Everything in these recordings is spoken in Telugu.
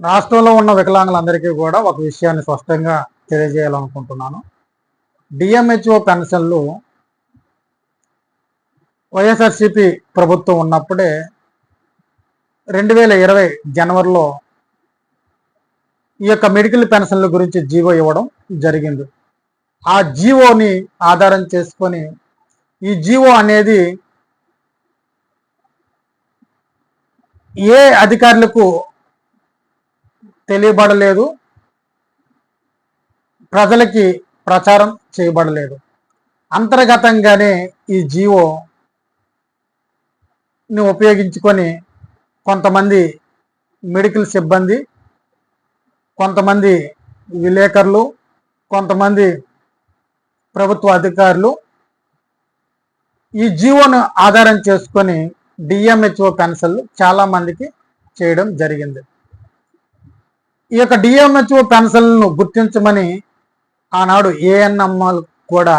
రాష్ట్రంలో ఉన్న వికలాంగులందరికీ కూడా ఒక విషయాన్ని స్పష్టంగా తెలియజేయాలనుకుంటున్నాను. డిఎంహెచ్ఓ పెన్షన్లు వైఎస్ఆర్సిపి ప్రభుత్వం ఉన్నప్పుడే రెండు వేల ఇరవై జనవరిలో ఈ యొక్క మెడికల్ పెన్షన్ల గురించి జీవో ఇవ్వడం జరిగింది. ఆ జీవోని ఆధారం చేసుకొని ఈ జీవో అనేది ఏ అధికారులకు తెలియబడలేదు. ప్రజలకి ప్రచారం చేయబడలేదు. అంతర్గతంగానే ఈ జీవోని ఉపయోగించుకొని కొంతమంది మెడికల్ సిబ్బంది కొంతమంది విలేకరులు కొంతమంది ప్రభుత్వ అధికారులు ఈ జీవోను ఆధారం చేసుకొని డిఎంహెచ్ఓ కన్సల్ చాలామందికి చేయడం జరిగింది. ఈ యొక్క డిఎంహెచ్ఓ పెన్షన్లను గుర్తించమని ఆనాడు ఏఎన్ఎంఎల్ కూడా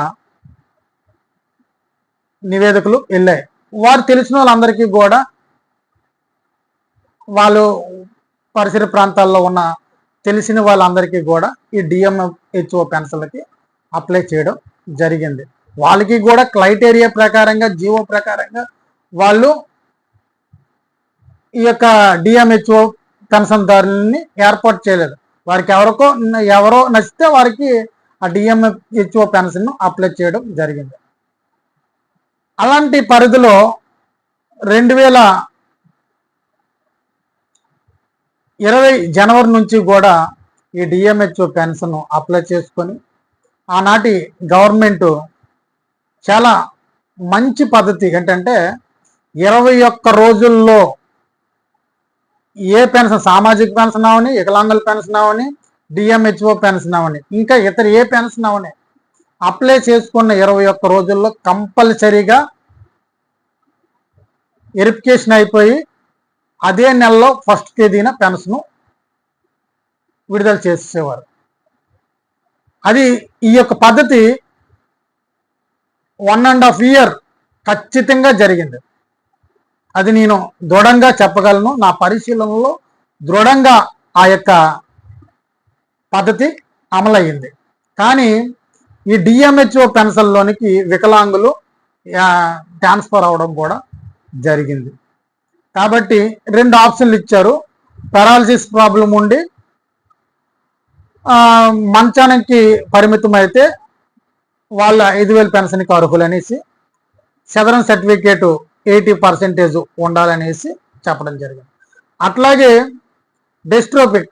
నివేదికలు వెళ్ళాయి. వారు తెలిసిన వాళ్ళందరికీ కూడా వాళ్ళు పరిసర ప్రాంతాల్లో ఉన్న తెలిసిన వాళ్ళందరికీ కూడా ఈ డిఎంహెచ్ఓ పెన్షన్లకి అప్లై చేయడం జరిగింది. వాళ్ళకి కూడా క్రైటీరియా ప్రకారంగా జీవో ప్రకారంగా వాళ్ళు ఈ యొక్క డిఎంహెచ్ఓ పెన్షన్దారులని ఏర్పాటు చేయలేదు. వారికి ఎవరికో ఎవరో నచ్చితే వారికి ఆ డిఎంహెచ్ఓ పెన్షన్ అప్లై చేయడం జరిగింది. అలాంటి పరిధిలో రెండు వేల ఇరవై జనవరి నుంచి కూడా ఈ డిఎంహెచ్ఓ పెన్షన్ అప్లై చేసుకొని ఆనాటి గవర్నమెంట్ చాలా మంచి పద్ధతి ఏంటంటే ఇరవై ఒక్క రోజుల్లో ఏ పెన్షన్ సామాజిక పెన్షన్ అవని వికలాంగుల పెన్షన్ అవని డిఎంహెచ్ఓ పెన్షన్ అవని ఇంకా ఇతర ఏ పెన్షన్ అవని అప్లై చేసుకున్న ఇరవై ఒక్క రోజుల్లో కంపల్సరీగా వెరిఫికేషన్ అయిపోయి అదే నెలలో ఫస్ట్ తేదీన పెన్షన్ విడుదల చేసేవారు. అది ఈ యొక్క పద్ధతి వన్ అండ్ హాఫ్ ఇయర్ ఖచ్చితంగా జరిగింది. అది నేను దృఢంగా చెప్పగలను. నా పరిశీలనలో దృఢంగా ఆ యొక్క పద్ధతి అమలయ్యింది. కానీ ఈ డిఎంహెచ్ఓ పెన్షన్లోనికి వికలాంగులు ట్రాన్స్ఫర్ అవడం కూడా జరిగింది. కాబట్టి రెండు ఆప్షన్లు ఇచ్చారు. పెరాలసిస్ ప్రాబ్లం ఉండి మంచానికి పరిమితం అయితే వాళ్ళ ఐదు వేల పెన్షన్కి అర్హులు అనేసి సదరన్ సర్టిఫికేట్ ఎయిటీ పర్సెంటేజ్ ఉండాలనేసి చెప్పడం జరిగింది. అట్లాగే డెస్ట్రోపిక్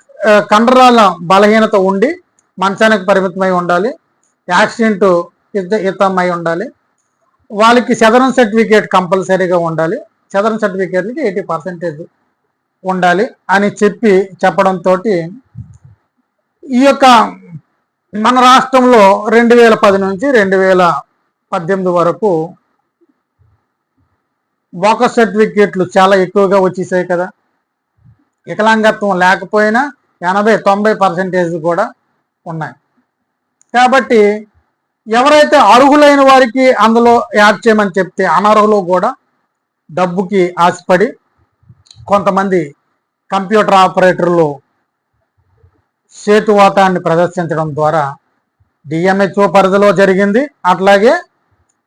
కండరాల బలహీనత ఉండి మంచానికి పరిమితమై ఉండాలి యాక్సిడెంట్ ఇతమై ఉండాలి వాళ్ళకి సదరన్ సర్టిఫికేట్ కంపల్సరీగా ఉండాలి సదరన్ సర్టిఫికేట్లకి ఎయిటీ పర్సెంటేజ్ ఉండాలి అని చెప్పి చెప్పడంతో ఈ యొక్క మన రాష్ట్రంలో రెండు వేల పది నుంచి రెండు వేల పద్దెనిమిది వరకు బోకస్ సర్టిఫికేట్లు చాలా ఎక్కువగా వచ్చేసాయి కదా. వికలాంగత్వం లేకపోయినా ఎనభై తొంభై పర్సెంటేజ్ కూడా ఉన్నాయి. కాబట్టి ఎవరైతే అర్హులైన వారికి అందులో యాడ్ చేయమని చెప్తే అనర్హులు కూడా డబ్బుకి ఆశపడి కొంతమంది కంప్యూటర్ ఆపరేటర్లు సేతువాతాన్ని ప్రదర్శించడం ద్వారా డిఎంహెచ్ఓ పరిధిలో జరిగింది. అట్లాగే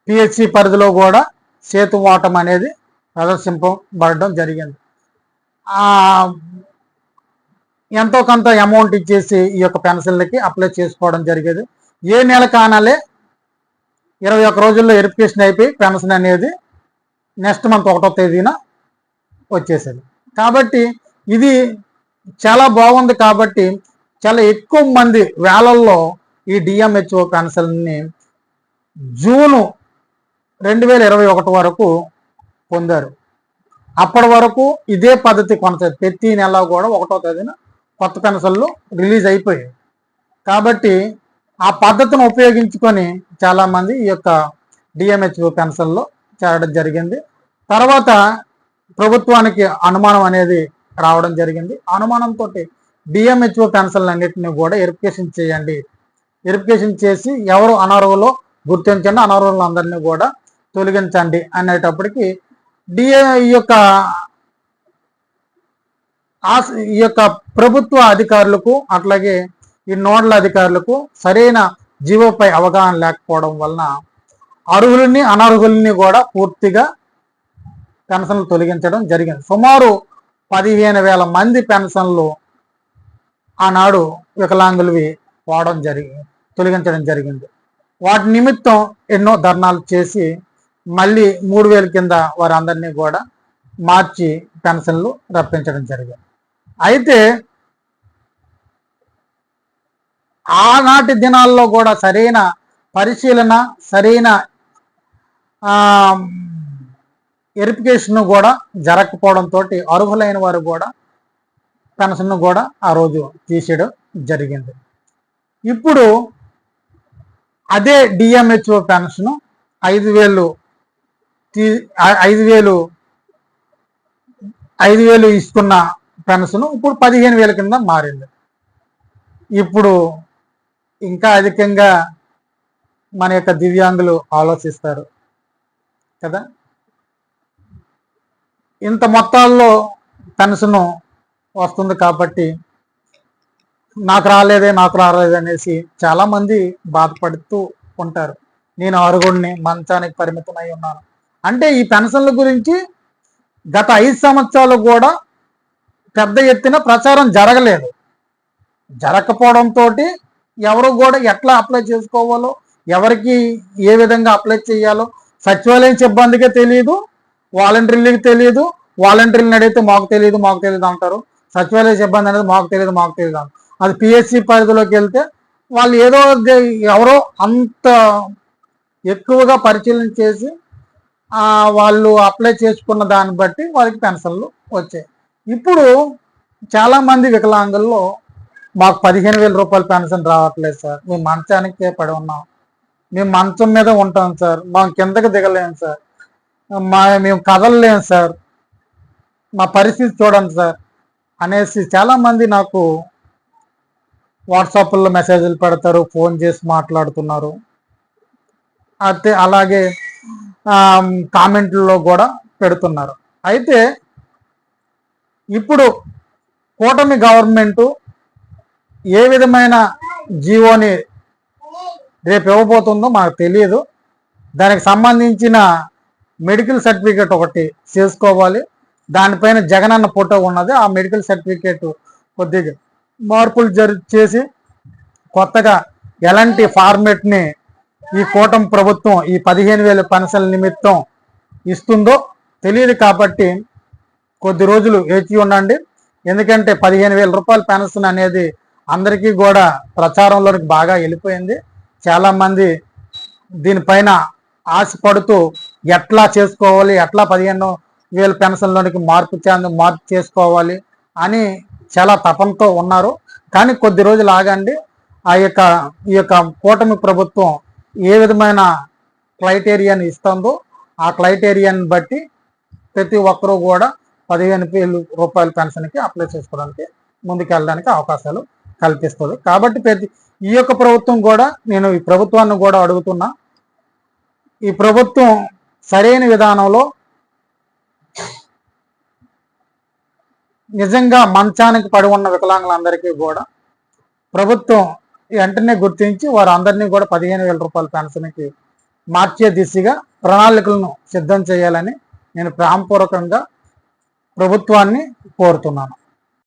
పిహెచ్సి పరిధిలో కూడా సేతువాటం అనేది ప్రదర్శింపబడడం జరిగింది. ఎంతో కొంత అమౌంట్ ఇచ్చేసి ఈ యొక్క పెన్షన్లకి అప్లై చేసుకోవడం జరిగేది. ఏ నెల కానాలే ఇరవై ఒక్క రోజుల్లో వెరిఫికేషన్ అయిపోయి పెన్షన్ అనేది నెక్స్ట్ మంత్ ఒకటో తేదీన వచ్చేసేది. కాబట్టి ఇది చాలా బాగుంది కాబట్టి చాలా ఎక్కువ మంది వేలల్లో ఈ డిఎంహెచ్ఓ పెన్షన్ని జూను రెండు వేల ఇరవై ఒకటి వరకు పొందారు. అప్పటి వరకు ఇదే పద్ధతి కొనసాగి ప్రతి నెల కూడా ఒకటో తేదీన కొత్త పెన్షన్లు రిలీజ్ అయిపోయాయి. కాబట్టి ఆ పద్ధతిని ఉపయోగించుకొని చాలామంది ఈ యొక్క డిఎంహెచ్ఓ పెన్షన్లో చేరడం జరిగింది. తర్వాత ప్రభుత్వానికి అనుమానం అనేది రావడం జరిగింది. అనుమానంతో డిఎంహెచ్ఓ పెన్షన్లు అన్నింటినీ కూడా వెరిఫికేషన్ చేయండి. వెరిఫికేషన్ చేసి ఎవరు అనర్హులో గుర్తించండి. అనర్హులందరినీ కూడా తొలగించండి అనేటప్పటికి డిఏ ఈ యొక్క ఈ యొక్క ప్రభుత్వ అధికారులకు అట్లాగే ఈ నోడల్ అధికారులకు సరైన జీవోపై అవగాహన లేకపోవడం వలన అర్హుల్ని అనర్హుల్ని కూడా పూర్తిగా పెన్షన్లు తొలగించడం జరిగింది. సుమారు పదిహేను వేల మంది పెన్షన్లు ఆనాడు వికలాంగులవి పోవడం జరిగి తొలగించడం జరిగింది. వాటి నిమిత్తం ఎన్నో ధర్నాలు చేసి మళ్ళీ మూడు వేల కింద వారందరినీ కూడా మార్చి పెన్షన్లు రప్పించడం జరిగింది. అయితే ఆనాటి దినాల్లో కూడా సరైన పరిశీలన సరైన వెరిఫికేషన్ కూడా జరగకపోవడంతో అర్హులైన వారు కూడా పెన్షన్ను కూడా ఆ రోజు తీసేయడం జరిగింది. ఇప్పుడు అదే డిఎంహెచ్ఓ పెన్షన్ ఐదు వేలు ఐదు వేలు ఐదు వేలు ఇస్తున్న పెన్షన్ ఇప్పుడు పదిహేను వేల కింద మారింది. ఇప్పుడు ఇంకా అధికంగా మన యొక్క దివ్యాంగులు ఆలోచిస్తారు కదా? ఇంత మొత్తాల్లో పెన్షన్ వస్తుంది కాబట్టి నాకు రాలేదే నాకు రాలేదే అనేసి చాలామంది బాధపడుతూ ఉంటారు. నేను ఆరుగుడిని మంచానికి పరిమితమై ఉన్నాను. అంటే ఈ పెన్షన్ల గురించి గత ఐదు సంవత్సరాలు కూడా పెద్ద ఎత్తున ప్రచారం జరగలేదు. జరగకపోవడంతో ఎవరు కూడా ఎట్లా అప్లై చేసుకోవాలో ఎవరికి ఏ విధంగా అప్లై చేయాలో సచివాలయం సిబ్బందికే తెలియదు వాలంటీర్లకి తెలియదు వాలంటీర్లను అడిగితే మాకు తెలియదు మాకు తెలియదు అంటారు. సచివాలయ సిబ్బంది అనేది మాకు తెలియదు మాకు తెలియదు అంటారు. అది పిఎస్సి పరిధిలోకి వెళ్తే వాళ్ళు ఏదో ఎవరో అంత ఎక్కువగా పరిశీలన చేసి వాళ్ళు అప్లై చేసుకున్న దాన్ని బట్టి వారికి పెన్షన్లు వచ్చాయి. ఇప్పుడు చాలామంది వికలాంగుల్లో మాకు పదిహేను వేల రూపాయల పెన్షన్ రావట్లేదు సార్. మేము మంచానికే పడి ఉన్నాం. మేము మంచం మీద ఉంటాం సార్. మా కిందకి దిగలేము సార్. మా మేము కదలలేము సార్. మా పరిస్థితి చూడండి సార్ అనేసి చాలామంది నాకు వాట్సాప్లో మెసేజ్లు పెడతారు ఫోన్ చేసి మాట్లాడుతున్నారు. అయితే అలాగే కామెంట్లో కూడా పెడుతున్నారు. అయితే ఇప్పుడు కూటమి గవర్నమెంటు ఏ విధమైన జీవోని రేపు ఇవ్వబోతుందో మాకు తెలియదు. దానికి సంబంధించిన మెడికల్ సర్టిఫికేట్ ఒకటి చేసుకోవాలి. దానిపైన జగనన్న ఫోటో ఉన్నది. ఆ మెడికల్ సర్టిఫికేట్ కొద్దిగా మార్పులు జరి చేసి కొత్తగా ఎలాంటి ఫార్మేట్ని ఈ కూటం ప్రభుత్వం ఈ పదిహేను వేల పెన్షన్ నిమిత్తం ఇస్తుందో తెలియదు కాబట్టి కొద్ది రోజులు వేచి ఉండండి. ఎందుకంటే పదిహేను వేల రూపాయల పెన్షన్ అనేది అందరికీ కూడా ప్రచారంలోనికి బాగా వెళ్ళిపోయింది. చాలామంది దీనిపైన ఆశపడుతూ ఎట్లా చేసుకోవాలి ఎట్లా పదిహేను వేల పెన్షన్లోనికి మార్పు చెంది మార్పు చేసుకోవాలి అని చాలా తపంతో ఉన్నారు. కానీ కొద్ది రోజులు ఆగండి. ఆ యొక్క ఈ యొక్క కూటమి ప్రభుత్వం ఏ విధమైన క్రైటీరియాని ఇస్తుందో ఆ క్రైటీరియాని బట్టి ప్రతి ఒక్కరూ కూడా పదిహేను వేలు రూపాయల పెన్షన్కి అప్లై చేసుకోవడానికి ముందుకు వెళ్ళడానికి అవకాశాలు కల్పిస్తుంది. కాబట్టి ప్రతి ఈ యొక్క ప్రభుత్వం కూడా నేను ఈ ప్రభుత్వాన్ని కూడా అడుగుతున్నా ఈ ప్రభుత్వం సరైన విధానంలో నిజంగా మంచానికి పడి ఉన్న వికలాంగులందరికీ కూడా ప్రభుత్వం వెంటనే గుర్తించి వారు అందరినీ కూడా పదిహేను వేల రూపాయల పెన్షన్కి మార్చే దిశగా ప్రణాళికలను సిద్ధం చేయాలని నేను ప్రాంపూర్వకంగా ప్రభుత్వాన్ని కోరుతున్నాను.